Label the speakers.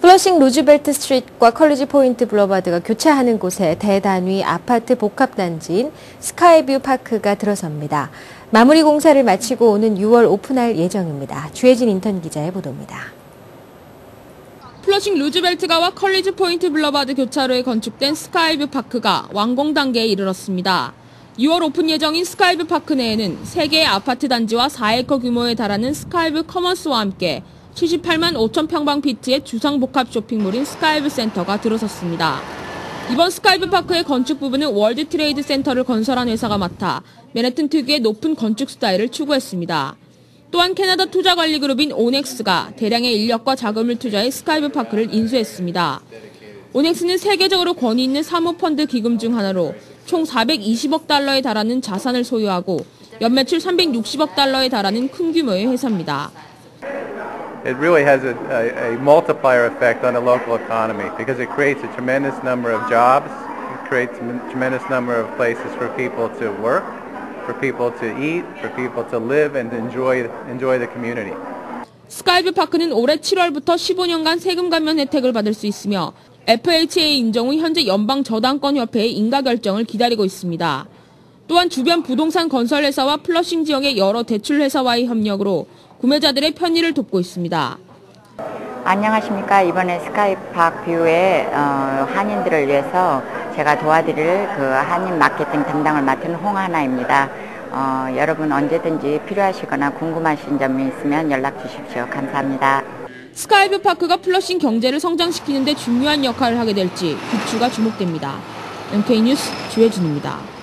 Speaker 1: 플러싱 루즈벨트 스트리트과 컬리지 포인트 블러바드가 교차하는 곳에 대단위 아파트 복합단지인 스카이뷰 파크가 들어섭니다. 마무리 공사를 마치고 오는 6월 오픈할 예정입니다. 주혜진 인턴 기자의 보도입니다.
Speaker 2: 플러싱 루즈벨트가와 컬리지 포인트 블러바드 교차로에 건축된 스카이뷰 파크가 완공 단계에 이르렀습니다. 6월 오픈 예정인 스카이뷰 파크 내에는 3개의 아파트 단지와 4에커 규모에 달하는 스카이뷰 커머스와 함께 78만 5천 평방피트의 주상복합 쇼핑몰인 스카이브 센터가 들어섰습니다. 이번 스카이브 파크의 건축 부분은 월드 트레이드 센터를 건설한 회사가 맡아 맨해튼 특유의 높은 건축 스타일을 추구했습니다. 또한 캐나다 투자 관리 그룹인 오넥스가 대량의 인력과 자금을 투자해 스카이브 파크를 인수했습니다. 오넥스는 세계적으로 권위 있는 사모펀드 기금 중 하나로 총 420억 달러에 달하는 자산을 소유하고 연매출 360억 달러에 달하는 큰 규모의 회사입니다.
Speaker 3: It really has a, a, a, multiplier effect on the local economy because it creates a tremendous number of jobs, it creates a tremendous number of places for people to work, for people to eat, for people to live and enjoy, enjoy the community.
Speaker 2: 스카이브 파크는 올해 7월부터 15년간 세금 감면 혜택을 받을 수 있으며 FHA 인정 후 현재 연방 저당권 협회의 인가 결정을 기다리고 있습니다. 또한 주변 부동산 건설 회사와 플러싱 지역의 여러 대출 회사와의 협력으로 구매자들의 편의를 돕고 있습니다.
Speaker 4: 안녕하십니까. 이번에 스카이팍 뷰의 어, 한인들을 위해서 제가 도와드릴 그 한인 마케팅 담당을 맡은 홍하나입니다. 어, 여러분 언제든지 필요하시거나 궁금하신 점이 있으면 연락 주십시오. 감사합니다.
Speaker 2: 스카이뷰 파크가 플러싱 경제를 성장시키는 데 중요한 역할을 하게 될지 빅추가 주목됩니다. MK뉴스 주혜준입니다.